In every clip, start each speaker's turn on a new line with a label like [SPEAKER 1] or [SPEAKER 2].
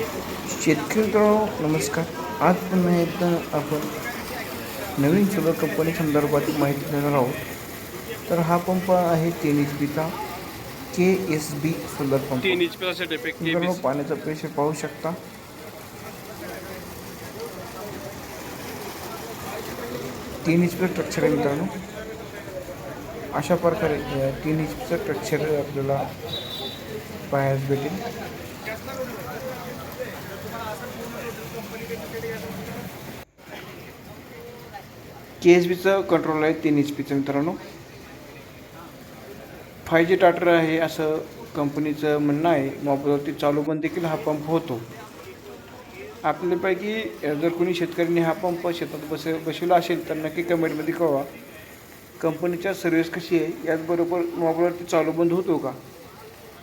[SPEAKER 1] शेतकरी मित्रांनो नमस्कार. आज पुन्हा एकदा आपण नवीन सोलर कंपनी संदर्भात माहिती देणार आहोत. तर हा पंप आहे तीन एच पीचा K S B solar pump.
[SPEAKER 2] तीन इंच पे सेट आहे के
[SPEAKER 1] मित्रांनो पाण्याचं प्रेशर पाहू शकता. तीन एच पी स्ट्रक्चर आहे मित्रांनो. अशा प्रकारे तीन एच पीचं स्ट्रक्चर आपल्याला पाहायला भेटेल. के एस बीचं कंट्रोल आहे तीन एच पीचं मित्रांनो. फाय जी टाटर आहे असं कंपनीचं म्हणणं आहे. मोबाईलवरती चालू बंद देखील हा पंप होतो. आपल्यापैकी जर कोणी शेतकऱ्यांनी हा पंप शेतात बस बसवला असेल तर नक्की कमेंटमध्ये कळवा. कंपनीच्या सर्व्हिस कशी आहे याचबरोबर मोबाईलवरती चालू बंद होतो का?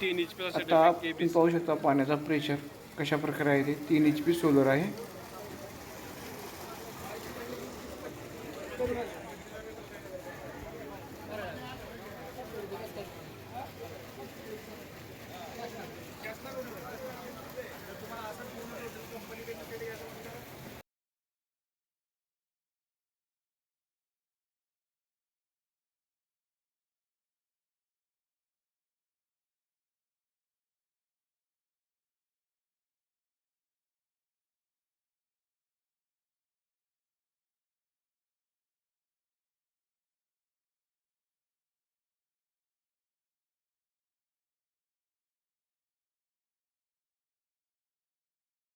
[SPEAKER 2] तीन इंच पे
[SPEAKER 1] आता पाहू शकता पाण्याचा प्रेशर कशा प्रकारे आहे ते. तीन एच पी सोलर आहे. Gracias.